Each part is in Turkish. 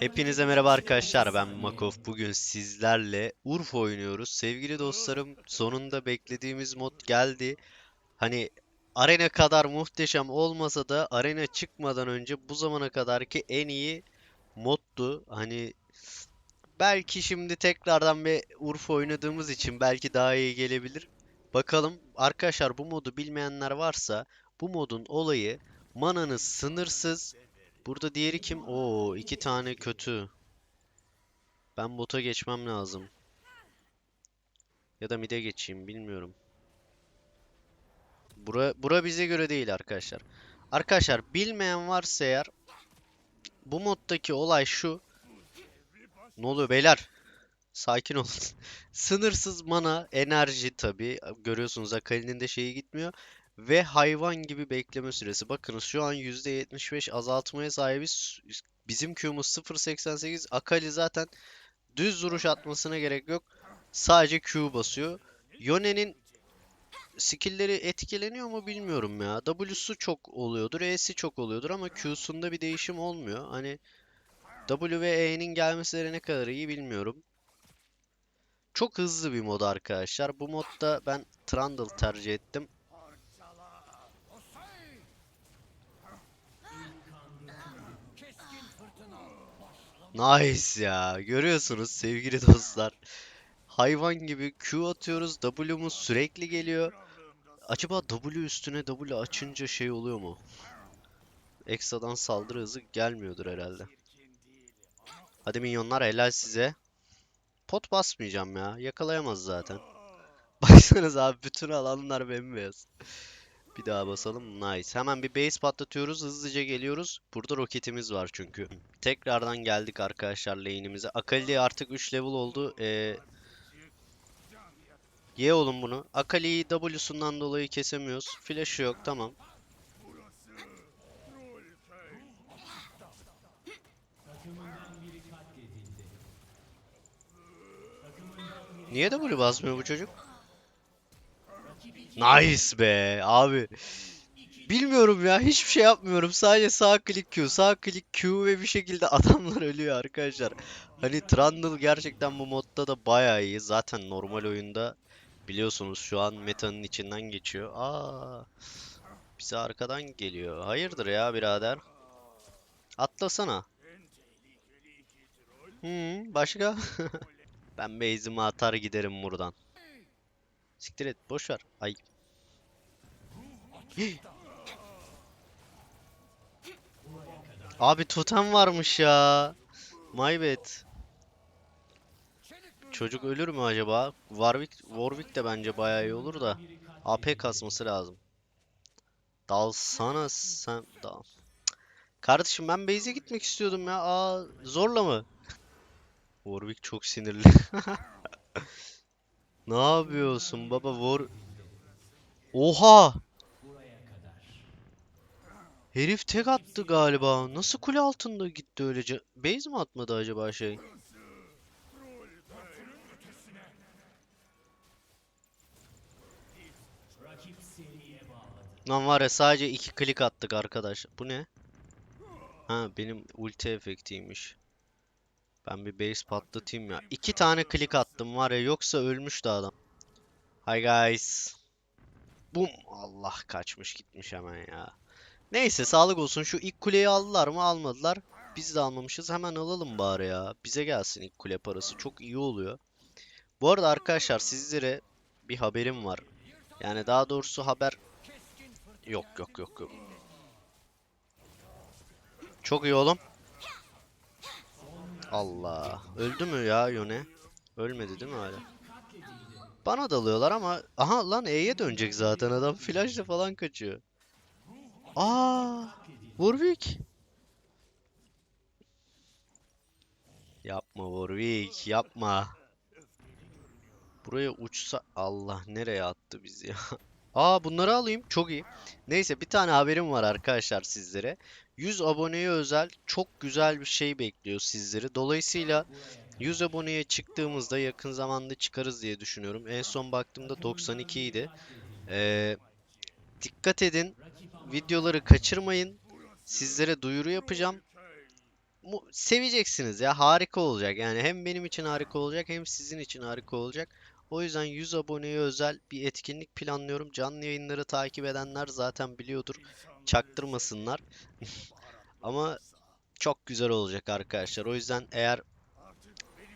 Hepinize merhaba arkadaşlar ben Makov. Bugün sizlerle Urfa oynuyoruz. Sevgili dostlarım sonunda beklediğimiz mod geldi. Hani arena kadar muhteşem olmasa da arena çıkmadan önce bu zamana kadarki en iyi moddu. Hani belki şimdi tekrardan bir Urfa oynadığımız için belki daha iyi gelebilir. Bakalım arkadaşlar bu modu bilmeyenler varsa bu modun olayı mananız sınırsız Burada diğeri kim? Oo, iki tane kötü. Ben bota geçmem lazım. Ya da mid'e geçeyim, bilmiyorum. Bura, bura bize göre değil arkadaşlar. Arkadaşlar bilmeyen varsa eğer bu moddaki olay şu. Ne oluyor beyler? Sakin olun. Sınırsız mana, enerji tabii. Görüyorsunuz Akali'nin de şeyi gitmiyor. Ve hayvan gibi bekleme süresi. Bakınız şu an %75 azaltmaya sahibiz. Bizim Q'muz 0.88. Akali zaten düz vuruş atmasına gerek yok. Sadece Q basıyor. Yone'nin skill'leri etkileniyor mu bilmiyorum ya. W'su çok oluyordur, E'si çok oluyordur ama Q'sunda bir değişim olmuyor. Hani W ve E'nin gelmeleri ne kadar iyi bilmiyorum. Çok hızlı bir mod arkadaşlar. Bu modda ben Trundle tercih ettim. Nice ya. Görüyorsunuz sevgili dostlar. Hayvan gibi Q atıyoruz. W'muz sürekli geliyor. Acaba W üstüne W açınca şey oluyor mu? Ekstradan saldırı hızı gelmiyordur herhalde. Hadi minyonlar helal size. Pot basmayacağım ya. Yakalayamaz zaten. Baksanız abi bütün alanlar bembeyaz. Bir daha basalım. Nice. Hemen bir base patlatıyoruz. Hızlıca geliyoruz. Burada roketimiz var çünkü. Tekrardan geldik arkadaşlar lane'imize. Akali artık 3 level oldu. Ee, ye oğlum bunu. Akali'yi W'sundan dolayı kesemiyoruz. Flash'ı yok. Tamam. Niye W basmıyor bu çocuk? Nice be abi. Bilmiyorum ya hiçbir şey yapmıyorum. Sadece sağ klik Q, sağ klik Q ve bir şekilde adamlar ölüyor arkadaşlar. Hani Trundle gerçekten bu modda da bayağı iyi. Zaten normal oyunda biliyorsunuz şu an metanın içinden geçiyor. Aa, bize arkadan geliyor. Hayırdır ya birader? Atlasana. Hmm, başka? Ben base'imi atar giderim buradan. Siktir et, boş ver. Ay. Abi totem varmış ya. My bad. Çocuk ölür mü acaba? Warwick, Warwick de bence bayağı iyi olur da. AP kasması lazım. Dalsana sen. Dal. Kardeşim ben base'e gitmek istiyordum ya. Aa, zorla mı? Warwick çok sinirli. Ne yapıyorsun baba? War... Oha! Herif tek attı galiba. Nasıl kule altında gitti öylece? Base mi atmadı acaba şey? Lan var ya sadece iki klik attık arkadaş. Bu ne? Ha benim ulti efektiymiş. Ben bir base patlatayım ya. İki tane klik attım var ya yoksa ölmüştü adam. Hi guys. Bum. Allah kaçmış gitmiş hemen ya. Neyse sağlık olsun. Şu ilk kuleyi aldılar mı? Almadılar. Biz de almamışız. Hemen alalım bari ya. Bize gelsin ilk kule parası. Çok iyi oluyor. Bu arada arkadaşlar sizlere bir haberim var. Yani daha doğrusu haber yok yok yok yok. Çok iyi oğlum. Allah. Öldü mü ya Yone? Ölmedi değil mi hala? Bana dalıyorlar ama aha lan E'ye dönecek zaten adam flashla falan kaçıyor. Aa! Warwick. Yapma Warwick, yapma. Buraya uçsa Allah nereye attı bizi ya? Aa bunları alayım. Çok iyi. Neyse bir tane haberim var arkadaşlar sizlere. 100 aboneye özel çok güzel bir şey bekliyor sizleri. Dolayısıyla 100 aboneye çıktığımızda yakın zamanda çıkarız diye düşünüyorum. En son baktığımda 92 idi. Ee, dikkat edin. Videoları kaçırmayın. Sizlere duyuru yapacağım. mu- seveceksiniz ya. Harika olacak. Yani hem benim için harika olacak hem sizin için harika olacak. O yüzden 100 aboneye özel bir etkinlik planlıyorum. Canlı yayınları takip edenler zaten biliyordur. Çaktırmasınlar. Ama çok güzel olacak arkadaşlar. O yüzden eğer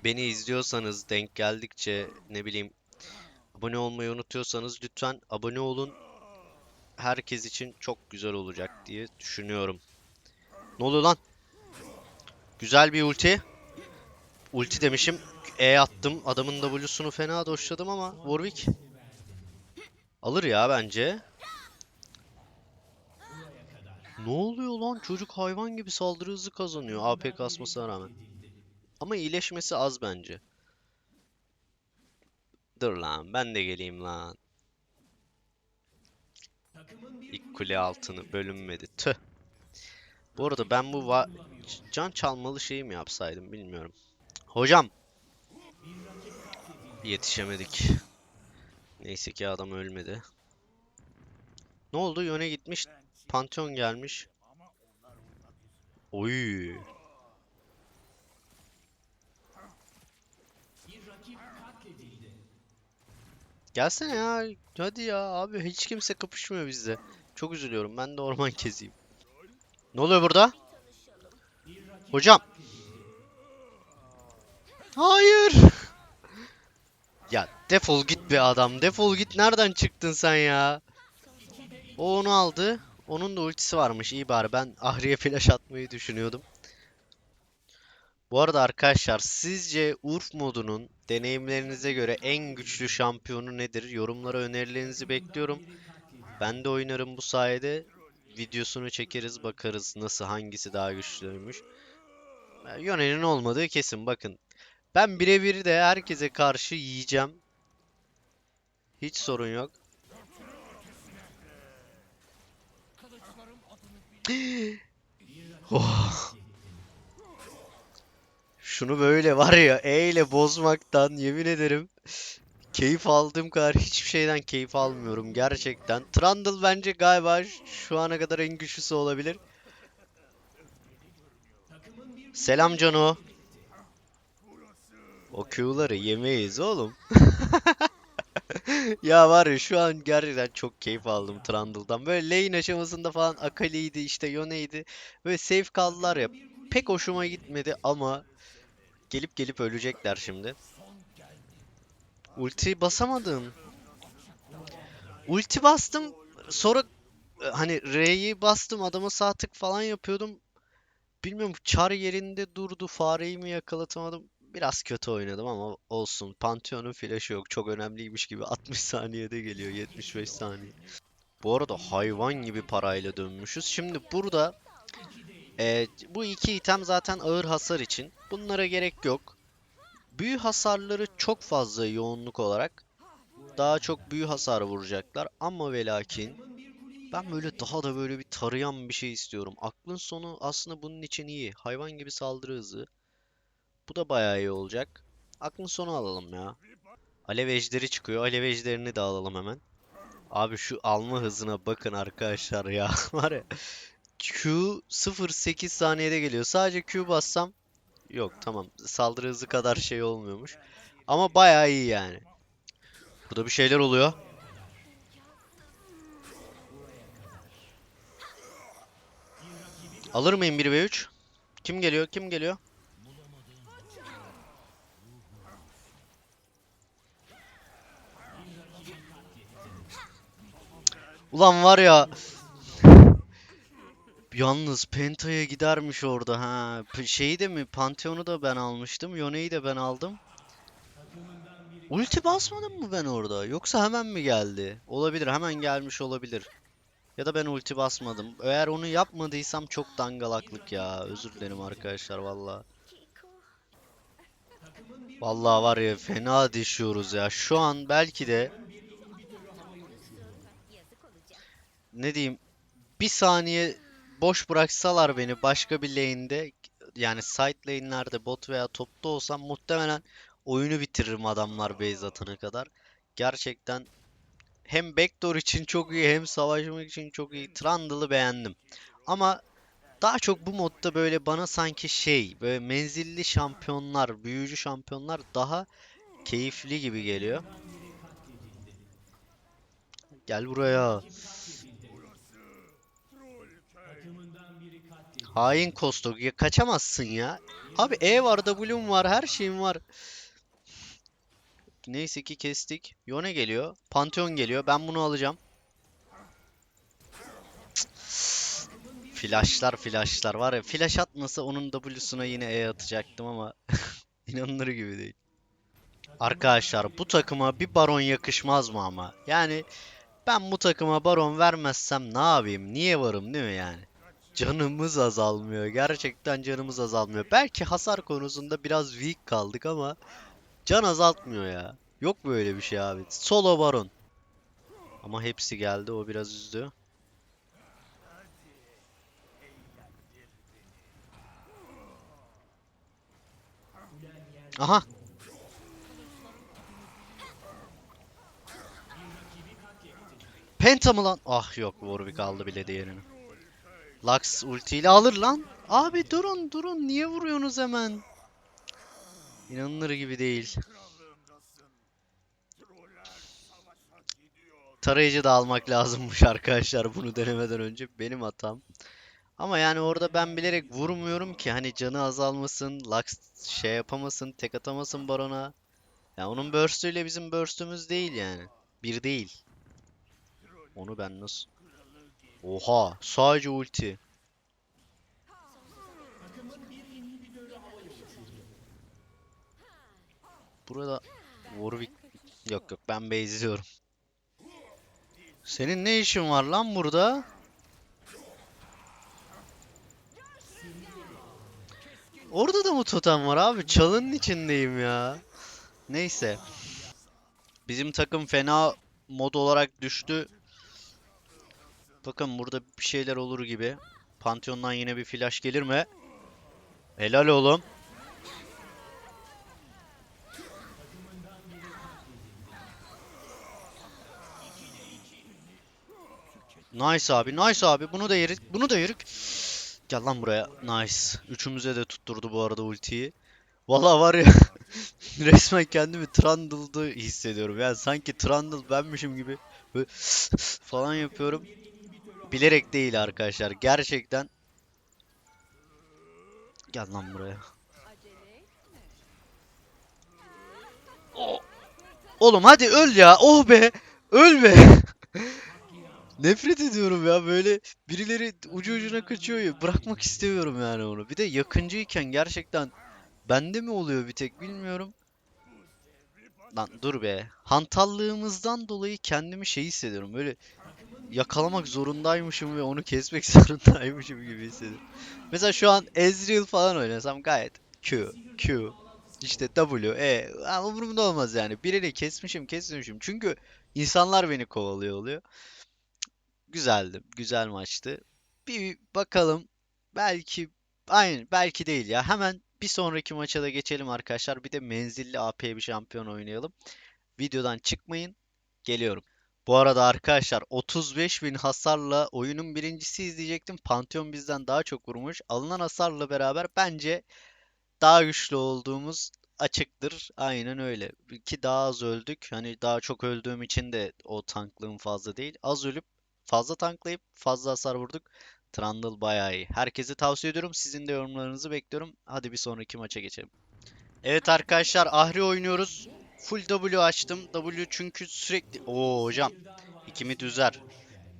beni izliyorsanız denk geldikçe ne bileyim abone olmayı unutuyorsanız lütfen abone olun. Herkes için çok güzel olacak diye düşünüyorum. Ne oluyor lan? Güzel bir ulti. Ulti demişim. E attım. Adamın W'sunu fena doşladım ama Warwick alır ya bence. Ne oluyor lan? Çocuk hayvan gibi saldırı hızı kazanıyor AP kasmasına rağmen. Ama iyileşmesi az bence. Dur lan ben de geleyim lan. İlk kule altını bölünmedi. Tüh. Bu arada ben bu can çalmalı şeyi mi yapsaydım bilmiyorum. Hocam. Yetişemedik. Neyse ki adam ölmedi. Ne oldu? Yöne gitmiş. Pantheon gelmiş. Oy. Gelsene ya. Hadi ya abi hiç kimse kapışmıyor bizde. Çok üzülüyorum. Ben de orman keziyim. Ne oluyor burada? Hocam. Hayır. Ya defol git be adam. Defol git. Nereden çıktın sen ya? O onu aldı. Onun da ultisi varmış. İyi bari. Ben Ahri'ye flash atmayı düşünüyordum. Bu arada arkadaşlar sizce Urf modunun deneyimlerinize göre en güçlü şampiyonu nedir? Yorumlara önerilerinizi bekliyorum. Ben de oynarım bu sayede. Videosunu çekeriz bakarız nasıl hangisi daha güçlüymüş. Ya, Yone'nin olmadığı kesin bakın. Ben birebir de herkese karşı yiyeceğim. Hiç sorun yok. Oh. Şunu böyle var ya E ile bozmaktan yemin ederim keyif aldığım kadar hiçbir şeyden keyif almıyorum gerçekten. Trundle bence galiba şu ana kadar en güçlüsü olabilir. Selam Cano. O Q'ları yemeyiz oğlum. Ya var ya şu an gerçekten çok keyif aldım Trundle'dan. Böyle lane aşamasında falan Akali'ydi işte Yone'ydi. Böyle safe kaldılar ya. Pek hoşuma gitmedi ama gelip gelip ölecekler şimdi. Ulti basamadım. Ulti bastım. Sonra e, hani R'yi bastım adama sağ tık falan yapıyordum. Bilmiyorum çar yerinde durdu. Fareyi mi yakalatamadım. Biraz kötü oynadım ama olsun. Pantheon'un flash'ı yok. Çok önemliymiş gibi 60 saniyede geliyor. 75 saniye. Bu arada hayvan gibi parayla dönmüşüz. Şimdi burada e, bu iki item zaten ağır hasar için. Bunlara gerek yok. Büyü hasarları çok fazla yoğunluk olarak. Daha çok büyü hasarı vuracaklar. Ama ve lakin ben böyle daha da böyle bir tarayan bir şey istiyorum. Aklın sonu aslında bunun için iyi. Hayvan gibi saldırı hızı. Bu da bayağı iyi olacak. Aklın sonu alalım ya. Alev ejderi çıkıyor. Alev ejderini de alalım hemen. Abi şu alma hızına bakın arkadaşlar ya. Var ya. Q 0.8 saniyede geliyor. Sadece Q bassam yok tamam. Saldırı hızı kadar şey olmuyormuş. Ama bayağı iyi yani. Burada bir şeyler oluyor. Alır mıyım 1v3? Kim geliyor? Kim geliyor? Ulan var ya Yalnız Penta'ya gidermiş orada ha. P- Şeyi de mi? Pantheon'u da ben almıştım. Yone'yi de ben aldım. Ulti basmadım mı ben orada? Yoksa hemen mi geldi? Olabilir. Hemen gelmiş olabilir. Ya da ben ulti basmadım. Eğer onu yapmadıysam çok dangalaklık ya. Özür dilerim arkadaşlar valla. Vallahi var ya fena düşüyoruz ya. Şu an belki de ne diyeyim bir saniye boş bıraksalar beni başka bir lane'de yani side lane'lerde bot veya topta olsam muhtemelen oyunu bitiririm adamlar base atana kadar. Gerçekten hem backdoor için çok iyi hem savaşmak için çok iyi. Trundle'ı beğendim. Ama Daha çok bu modda böyle bana sanki şey, böyle menzilli şampiyonlar, büyücü şampiyonlar daha keyifli gibi geliyor. Gel buraya. Hain Kostok. Ya kaçamazsın ya. Abi E var, W'm var, her şeyim var. Neyse ki kestik. Yone geliyor. Pantheon geliyor. Ben bunu alacağım. Flashlar flashlar var ya. Flash atmasa onun W'suna yine E atacaktım ama inanılır gibi değil. Arkadaşlar bu takıma bir baron yakışmaz mı ama? Yani ben bu takıma baron vermezsem ne yapayım? Niye varım değil mi yani? Canımız azalmıyor. Gerçekten canımız azalmıyor. Belki hasar konusunda biraz weak kaldık ama can azaltmıyor ya. Yok böyle bir şey abi. Solo baron. Ama hepsi geldi. O biraz üzdü. Aha. Penta mı lan? Ah yok Warwick aldı bile diğerini. Lux ultiyle alır lan. Abi durun durun niye vuruyorsunuz hemen? İnanılır gibi değil. Tarayıcı da almak lazımmış arkadaşlar bunu denemeden önce. Benim hatam. Ama yani orada ben bilerek vurmuyorum ki hani canı azalmasın, Lux şey yapamasın, tek atamasın Baron'a. Ya onun burst'üyle bizim burst'ümüz değil yani. Bir değil. Onu ben nasıl... Oha, sadece ulti. Burada Warwick yok yok ben base'liyorum. Senin ne işin var lan burada? Orada da mı totem var abi? Çalının içindeyim ya. Neyse. Bizim takım fena mod olarak düştü. Bakın burada bir şeyler olur gibi. Pantheon'dan yine bir flash gelir mi? Helal oğlum. Nice abi, nice abi. Bunu da yerik, bunu da yerik. Gel lan buraya. Nice. Üçümüze de tutturdu bu arada ultiyi. Vallahi var ya resmen kendimi Trundle'da hissediyorum. Yani sanki Trundle benmişim gibi böyle falan yapıyorum. Bilerek değil arkadaşlar. Gerçekten. Gel lan buraya. O- Oğlum hadi öl ya. Oh be. Öl be. Nefret ediyorum ya böyle birileri ucu ucuna kaçıyor ya. Bırakmak istemiyorum yani onu. Bir de yakıncıyken gerçekten bende mi oluyor bir tek bilmiyorum. Lan dur be. Hantallığımızdan dolayı kendimi şey hissediyorum. Böyle yakalamak zorundaymışım ve onu kesmek zorundaymışım gibi hissediyorum. Mesela şu an Ezreal falan oynasam gayet Q, Q, işte W, E. Ha, umurumda olmaz yani. Birini kesmişim, kesmemişim. Çünkü insanlar beni kovalıyor oluyor. Güzeldi. Güzel maçtı. Bir bakalım. Belki aynı belki değil ya. Hemen bir sonraki maça da geçelim arkadaşlar. Bir de menzilli AP bir şampiyon oynayalım. Videodan çıkmayın. Geliyorum. Bu arada arkadaşlar 35.000 hasarla oyunun birincisi izleyecektim. Pantheon bizden daha çok vurmuş. Alınan hasarla beraber bence daha güçlü olduğumuz açıktır. Aynen öyle. Ki daha az öldük. Hani daha çok öldüğüm için de o tanklığım fazla değil. Az ölüp fazla tanklayıp fazla hasar vurduk. Trundle bayağı iyi. Herkese tavsiye ediyorum. Sizin de yorumlarınızı bekliyorum. Hadi bir sonraki maça geçelim. Evet arkadaşlar Ahri oynuyoruz. Full W açtım. W çünkü sürekli... Oo hocam. İkimi düzer.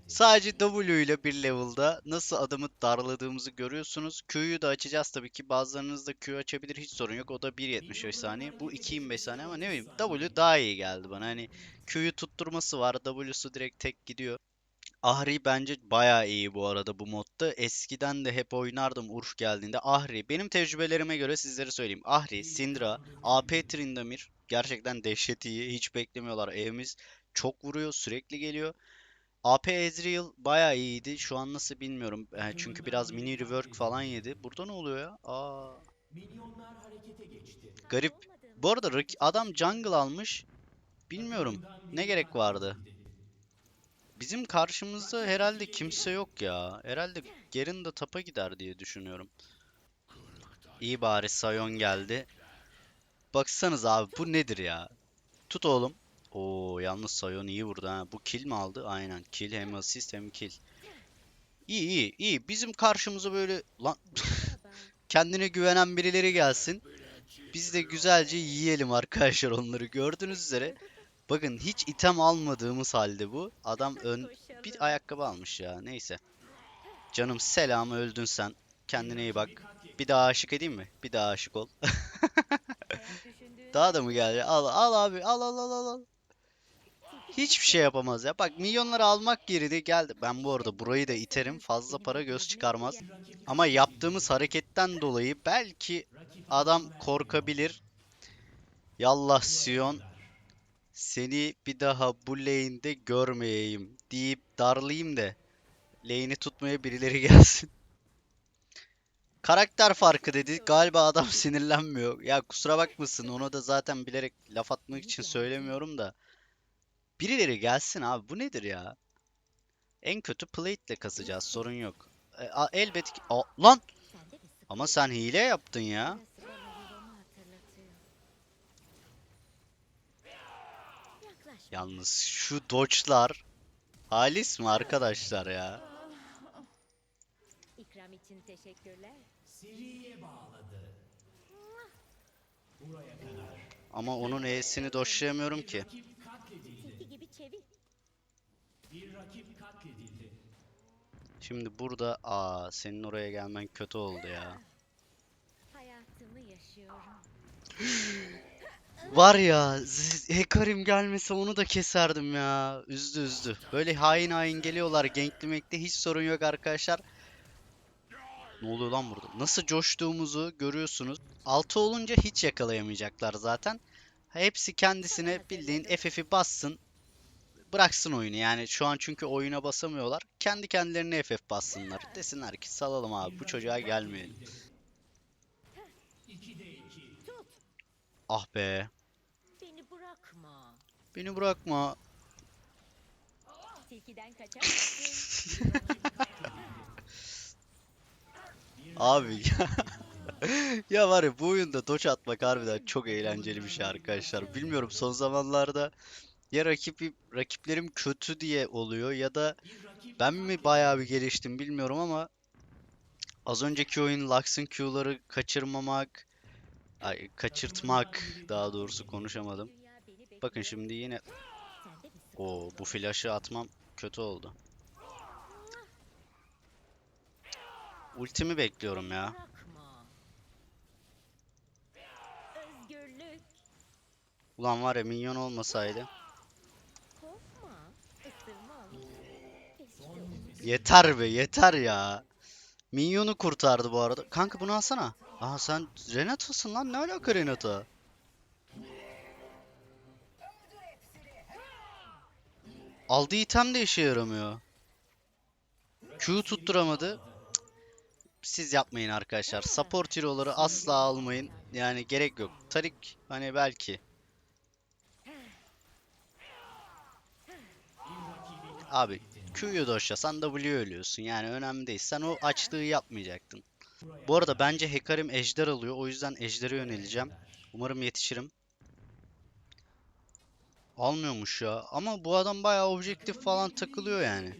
Sadece W ile bir level'da nasıl adamı darladığımızı görüyorsunuz. Q'yu da açacağız tabii ki. Bazılarınız da Q açabilir hiç sorun yok. O da 1.75 saniye. Bu 2.25 saniye ama ne bileyim W daha iyi geldi bana. Hani Q'yu tutturması var. W'su direkt tek gidiyor. Ahri bence bayağı iyi bu arada bu modda. Eskiden de hep oynardım Urf geldiğinde. Ahri benim tecrübelerime göre sizlere söyleyeyim. Ahri, Syndra, AP Tryndamere gerçekten dehşet iyi. Hiç beklemiyorlar. Evimiz çok vuruyor, sürekli geliyor. AP Ezreal bayağı iyiydi. Şu an nasıl bilmiyorum. Eh, çünkü biraz mini rework falan yedi. Burada ne oluyor ya? Aa. Garip. Bu arada adam jungle almış. Bilmiyorum. Ne gerek vardı? Bizim karşımızda herhalde kimse yok ya. Herhalde Garen de tapa gider diye düşünüyorum. İyi bari Sion geldi. Baksanız abi bu nedir ya? Tut oğlum. Oo yalnız Sion iyi vurdu ha. Bu kill mi aldı? Aynen. Kill hem assist hem kill. İyi iyi iyi. Bizim karşımıza böyle lan kendine güvenen birileri gelsin. Biz de güzelce yiyelim arkadaşlar onları. Gördüğünüz üzere bakın hiç item almadığımız halde bu. Adam ön bir ayakkabı almış ya. Neyse. Canım selam öldün sen. Kendine iyi bak. Bir daha aşık edeyim mi? Bir daha aşık ol. Daha da mı geldi? Al al abi al al al al. Hiçbir şey yapamaz ya. Bak milyonları almak yerine geldi. Ben bu arada burayı da iterim. Fazla para göz çıkarmaz. Ama yaptığımız hareketten dolayı belki adam korkabilir. Yallah Sion. Seni bir daha bu lane'de görmeyeyim deyip darlayayım da lane'i tutmaya birileri gelsin. Karakter farkı dedi. Galiba adam sinirlenmiyor. Ya kusura bakmasın. Ona da zaten bilerek laf atmak için söylemiyorum da. Birileri gelsin abi. Bu nedir ya? En kötü plate ile kasacağız. Sorun yok. E, a- elbet ki... Aa, lan! Ama sen hile yaptın ya. Yalnız şu dodge'lar halis mi arkadaşlar ya? İkram için teşekkürler. Ama onun E'sini dodge'layamıyorum ki. Tilki gibi çevir. Şimdi burada aa senin oraya gelmen kötü oldu ya. Hayatımı yaşıyorum. Var ya Hekarim gelmese onu da keserdim ya. Üzdü üzdü. Böyle hain hain geliyorlar ganklemekte hiç sorun yok arkadaşlar. Ne oluyor lan burada? Nasıl coştuğumuzu görüyorsunuz. 6 olunca hiç yakalayamayacaklar zaten. Hepsi kendisine bildiğin FF'i bassın. Bıraksın oyunu yani şu an çünkü oyuna basamıyorlar. Kendi kendilerine FF bassınlar. Desinler ki salalım abi bu çocuğa gelmeyelim. Ah be. Beni bırakma. Beni bırakma. Tilkiden? Abi ya. ya var ya bu oyunda dodge atmak harbiden çok eğlenceli bir şey arkadaşlar. Bilmiyorum son zamanlarda ya rakibi, rakiplerim kötü diye oluyor ya da ben mi bayağı bir geliştim bilmiyorum ama az önceki oyun Lux'ın Q'ları kaçırmamak, ay, kaçırtmak daha doğrusu konuşamadım. Bakın şimdi yine o bu flash'ı atmam kötü oldu. Ultimi bekliyorum ya. Ulan var ya minyon olmasaydı. Yeter be yeter ya. Minyonu kurtardı bu arada. Kanka bunu alsana. Aa sen Renato'sun lan ne alaka Renato? Aldığı item de işe yaramıyor. Q tutturamadı. Siz yapmayın arkadaşlar. Support hero'ları asla almayın. Yani gerek yok. Tarik hani belki. Abi Q'yu doşlasan W ölüyorsun. Yani önemli değil. Sen o açlığı yapmayacaktın. Bu arada bence Hekarim ejder alıyor. O yüzden ejdere yöneleceğim. Umarım yetişirim. Almıyormuş ya. Ama bu adam bayağı objektif falan takılıyor yani.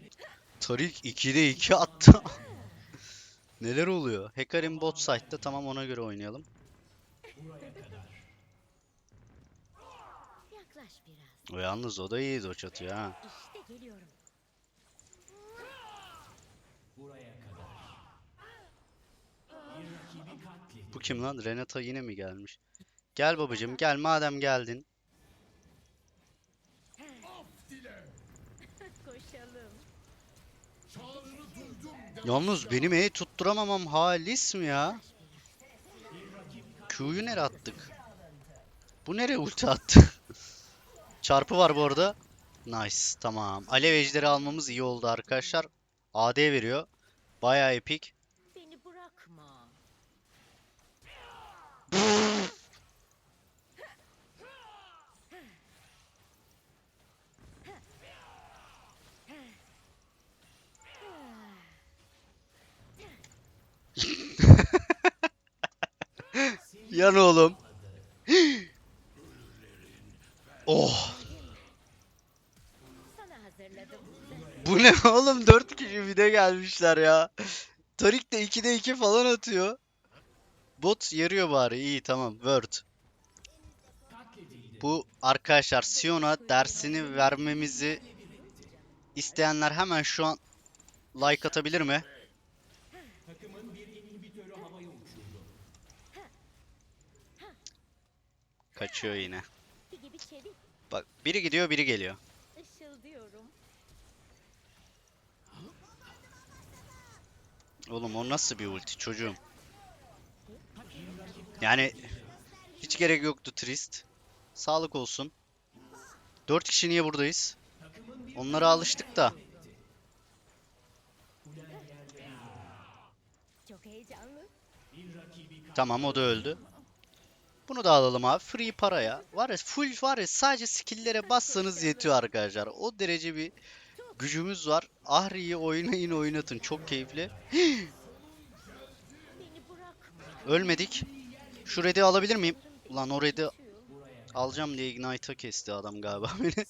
Tarik 2'de 2 attı. Neler oluyor? Hekarim bot side'da tamam ona göre oynayalım. O yalnız o da iyi doç atıyor ha. İşte Bu kim lan? Renata yine mi gelmiş? Gel babacım gel madem geldin. Yalnız benim E tutturamamam halis mi ya? Q'yu nereye attık? Bu nereye ulti attı? Çarpı var bu arada. Nice tamam. Alev ejderi almamız iyi oldu arkadaşlar. AD veriyor. Bayağı epik. Yan oğlum. oh. Bu ne oğlum? Dört kişi bir de gelmişler ya. Tarik de 2'de 2 falan atıyor. Bot yarıyor bari. İyi tamam. Word. Bu arkadaşlar Sion'a dersini vermemizi isteyenler hemen şu an like atabilir mi? Kaçıyor yine. Bak biri gidiyor biri geliyor. Oğlum o nasıl bir ulti çocuğum? Yani hiç gerek yoktu Trist. Sağlık olsun. Dört kişi niye buradayız? Onlara alıştık da. Tamam o da öldü. Bunu da alalım abi. Free paraya. Var ya full var ya sadece skill'lere bassanız yetiyor arkadaşlar. O derece bir gücümüz var. Ahri'yi oynayın oynatın. Çok keyifli. Ölmedik. Şu red'i alabilir miyim? Ulan o red'i alacağım diye Ignite'a kesti adam galiba beni.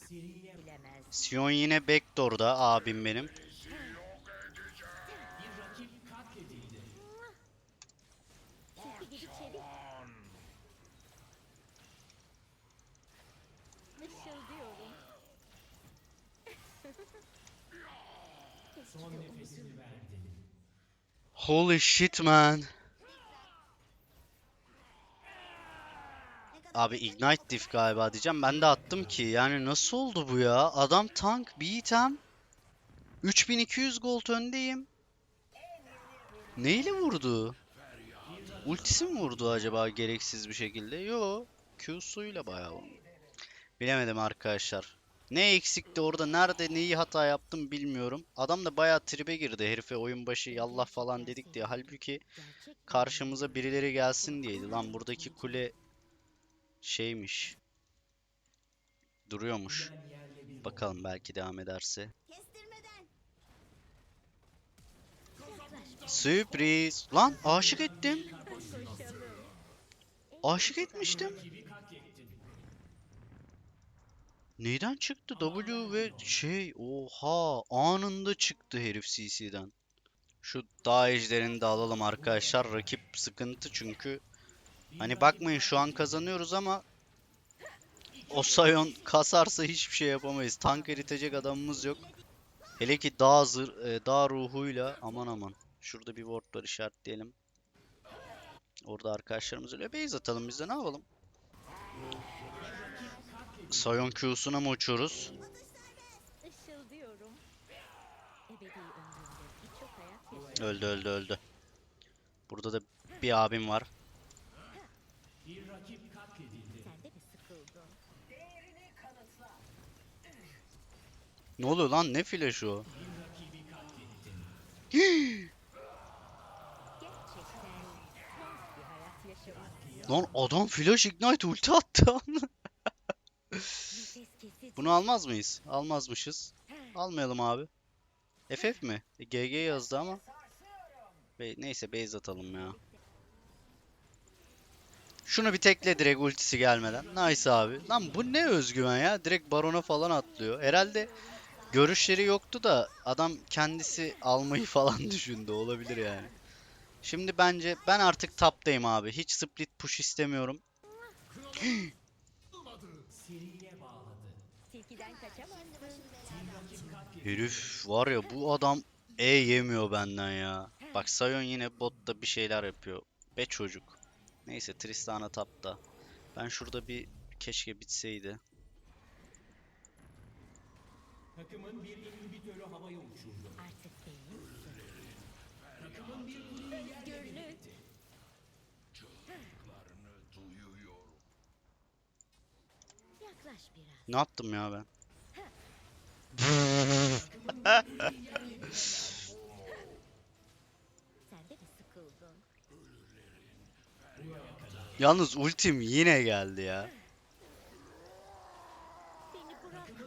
Sion yine backdoor'da abim benim. Holy shit man. Abi Ignite diff galiba diyeceğim. Ben de attım ki. Yani nasıl oldu bu ya? Adam tank, bir item. 3200 gold öndeyim. Neyle vurdu? Ultisi mi vurdu acaba gereksiz bir şekilde? Yo. Q'suyla bayağı. Bilemedim arkadaşlar. Ne eksikti orada? Nerede neyi hata yaptım bilmiyorum. Adam da bayağı tribe girdi. Herife oyun başı yallah falan dedik diye. Halbuki karşımıza birileri gelsin diyeydi. Lan buradaki kule şeymiş. Duruyormuş. Bakalım belki devam ederse. Sürpriz. Lan aşık ettim. Aşık etmiştim. Neyden çıktı? W ve şey oha anında çıktı herif CC'den. Şu dağ ejderini de alalım arkadaşlar. Rakip sıkıntı çünkü. Hani bakmayın şu an kazanıyoruz ama o Sion kasarsa hiçbir şey yapamayız. Tank eritecek adamımız yok. Hele ki dağ, zır, e, dağ ruhuyla aman aman. Şurada bir ward var işaretleyelim. Orada arkadaşlarımız öyle base atalım biz de ne yapalım? Sion Q'suna mı uçuyoruz? Öldü öldü öldü. Burada da bir abim var. Sen de mi sıkıldın? Ne oluyor lan? Ne flash o? Lan adam flash ignite ulti attı. Bunu almaz mıyız? Almazmışız. Almayalım abi. FF mi? E, GG yazdı ama. Be- neyse base atalım ya. Şunu bir tekle direkt ultisi gelmeden. Nice abi. Lan bu ne özgüven ya? Direkt barona falan atlıyor. Herhalde görüşleri yoktu da adam kendisi almayı falan düşündü. Olabilir yani. Şimdi bence ben artık taptayım abi. Hiç split push istemiyorum. Herif var ya bu adam E yemiyor benden ya. Bak Sion yine botta bir şeyler yapıyor. Be çocuk. Neyse Tristana tapta. Ben şurada bir keşke bitseydi. Artık benim Özgürlük. Yaklaş biraz. Ne yaptım ya ben? Sen de mi sıkıldın? Yalnız ultim yine geldi ya. Beni bırakma.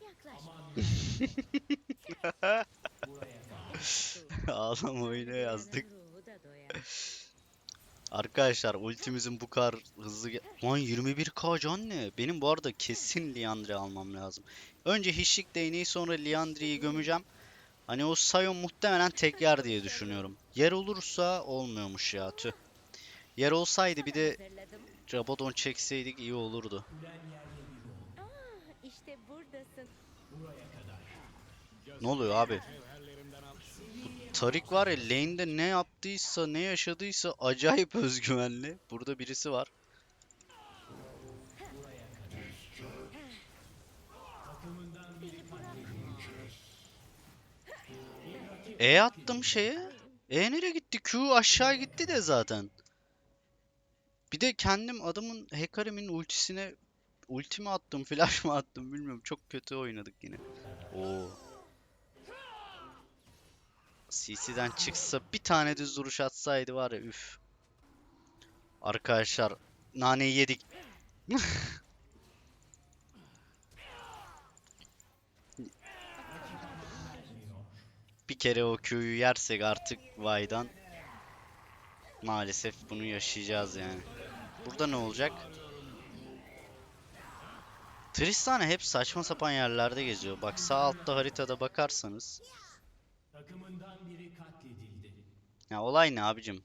Yaklaş Ağlama oyuna yazdık. Arkadaşlar ultimizin bu kadar hızlı gel- Lan 21k can ne? Benim bu arada kesin Liandry almam lazım. Önce hiçlik değneği sonra Liandry'yi gömeceğim. Hani o Sion muhtemelen tek yer diye düşünüyorum. Yer olursa olmuyormuş ya tüh. Yer olsaydı bir de. Rabadon çekseydik iyi olurdu. İşte buradasın. Ne oluyor abi? Tarik var ya lane'de ne yaptıysa ne yaşadıysa acayip özgüvenli. Burada birisi var. E attım şeye. E nereye gitti? Q aşağı gitti de zaten. Bir de kendim adamın Hecarim'in ultisine ulti mi attım, flash mı attım bilmiyorum. Çok kötü oynadık yine. Oo. CC'den çıksa bir tane düz duruş atsaydı var ya üf. Arkadaşlar naneyi yedik. Bir kere o Q'yu yersek artık Vay'dan maalesef bunu yaşayacağız yani. Burada ne olacak? Tristana hep saçma sapan yerlerde geziyor. Bak sağ altta haritada bakarsanız. Ya olay ne abicim?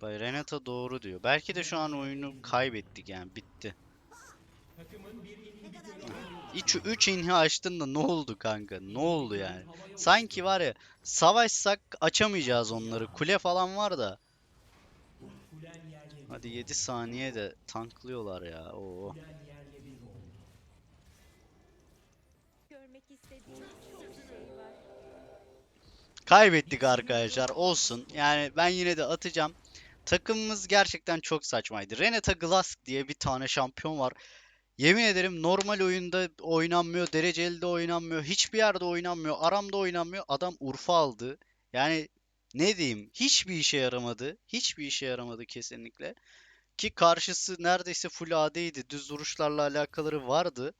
Bay Renata doğru diyor. Belki de şu an oyunu kaybettik yani bitti. Takımın bir inhibitörü 3 3 inhi açtın da ne oldu kanka? Ne oldu yani? Sanki var ya savaşsak açamayacağız onları. Kule falan var da. Hadi 7 saniye de tanklıyorlar ya. Oo. şey. Kaybettik arkadaşlar. Olsun. Yani ben yine de atacağım. Takımımız gerçekten çok saçmaydı. Renata Glass diye bir tane şampiyon var. Yemin ederim normal oyunda oynanmıyor, dereceli de oynanmıyor, hiçbir yerde oynanmıyor, aramda oynanmıyor. Adam Urfa aldı. Yani ne diyeyim? Hiçbir işe yaramadı. Hiçbir işe yaramadı kesinlikle. Ki karşısı neredeyse full AD'ydi. Düz vuruşlarla alakaları vardı.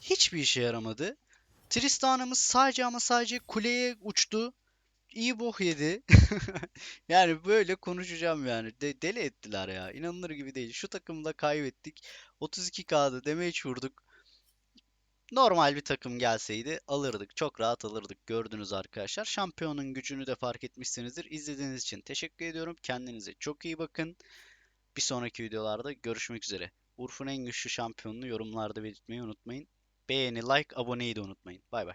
Hiçbir işe yaramadı. Tristana'mız sadece ama sadece kuleye uçtu. İyi bok yedi. Yani böyle konuşacağım yani. De- deli ettiler ya. İnanılır gibi değil. Şu takımda kaybettik. 32K'da damage vurduk. Normal bir takım gelseydi alırdık. Çok rahat alırdık. Gördünüz arkadaşlar. Şampiyonun gücünü de fark etmişsinizdir. İzlediğiniz için teşekkür ediyorum. Kendinize çok iyi bakın. Bir sonraki videolarda görüşmek üzere. Urf'un en güçlü şampiyonunu yorumlarda belirtmeyi unutmayın. Beğeni, like, aboneyi de unutmayın. Bay bay.